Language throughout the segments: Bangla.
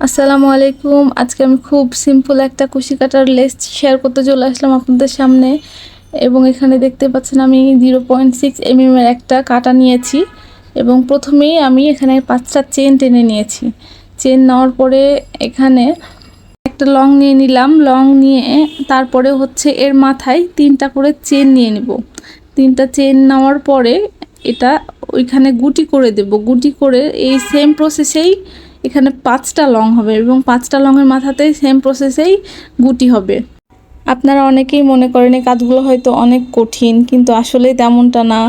আসসালামু আলাইকুম। আজকে আমি খুব সিম্পল একটা কুশি কাটার লেস শেয়ার করতে চলে আসলাম আপনাদের সামনে। এবং এখানে দেখতে পাচ্ছেন আমি জিরো পয়েন্ট সিক্স এমএম এর একটা কাটা নিয়েছি। এবং প্রথমেই আমি এখানে পাঁচটা চেন টেনে নিয়েছি। চেন নেওয়ার পরে এখানে একটা লং নিয়ে নিলাম। লং নিয়ে তারপরে হচ্ছে এর মাথায় তিনটা করে চেন নিয়ে নিব। তিনটা চেন নেওয়ার পরে এটা ওইখানে গুটি করে দেব। গুটি করে এই সেম প্রসেসেই এখানে পাঁচটা লং হবে এবং পাঁচটা লংয়ের মাথাতেই সেম প্রসেসেই গুটি হবে। আপনারা অনেকেই মনে করেন এই কাজগুলো হয়তো অনেক কঠিন, কিন্তু আসলে তেমনটা না।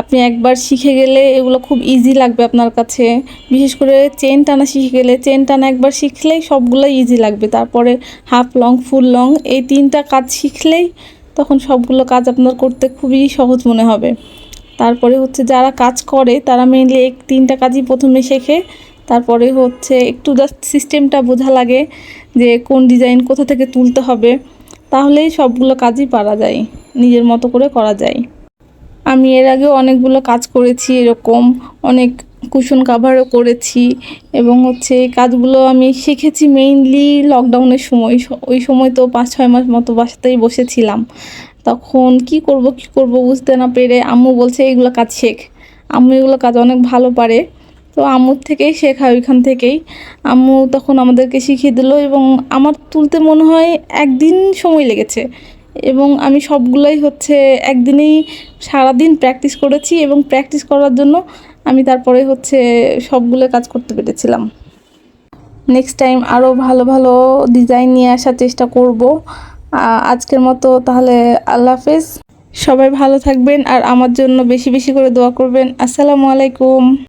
আপনি একবার শিখে গেলে এগুলো খুব ইজি লাগবে আপনার কাছে। বিশেষ করে চেন টানা শিখে গেলে চেন টানা একবার শিখলেই সবগুলো ইজি লাগবে। তারপরে হাফ লং ফুল লং এই তিনটা কাজ শিখলেই তখন সবগুলো কাজ আপনার করতে খুবই সহজ মনে হবে। তারপরে হচ্ছে যারা কাজ করে, তারা মেনলি এই তিনটা কাজই প্রথমে শেখে। তারপরে হচ্ছে একটু জাস্ট সিস্টেমটা বোঝা লাগে যে কোন ডিজাইন কোথা থেকে তুলতে হবে, তাহলেই সবগুলো কাজই পারা যায়, নিজের মতো করে করা যায়। আমি এর আগেও অনেকগুলো কাজ করেছি এরকম, অনেক কুশন কাভারও করেছি এবং হচ্ছে এই কাজগুলো আমি শিখেছি মেইনলি লকডাউনের সময় ওই সময় তো পাঁচ ছয় মাস মতো বাসাতেই বসেছিলাম। তখন কি করব কি করব বুঝতে না পেরে আম্মু বলছে, এগুলো কাজ শেখ। আম্মু এগুলো কাজ অনেক ভালো পারে। তো আম্মুর থেকেই শেখা, ওইখান থেকেই। আম্মু তখন আমাদেরকে শিখিয়ে দিল এবং আমার তুলতে মনে হয় একদিন সময় লেগেছে এবং আমি সবগুলোই হচ্ছে একদিনেই সারাদিন প্র্যাকটিস করেছি এবং প্র্যাকটিস করার জন্য আমি তারপরে হচ্ছে সবগুলো কাজ করতে পেরেছিলাম। নেক্সট টাইম আরও ভালো ভালো ডিজাইন নিয়ে আসার চেষ্টা করব। আজকের মতো তাহলে আল্লাহ হাফেজ। সবাই ভালো থাকবেন আর আমার জন্য বেশি বেশি করে দোয়া করবেন। আসসালামু আলাইকুম।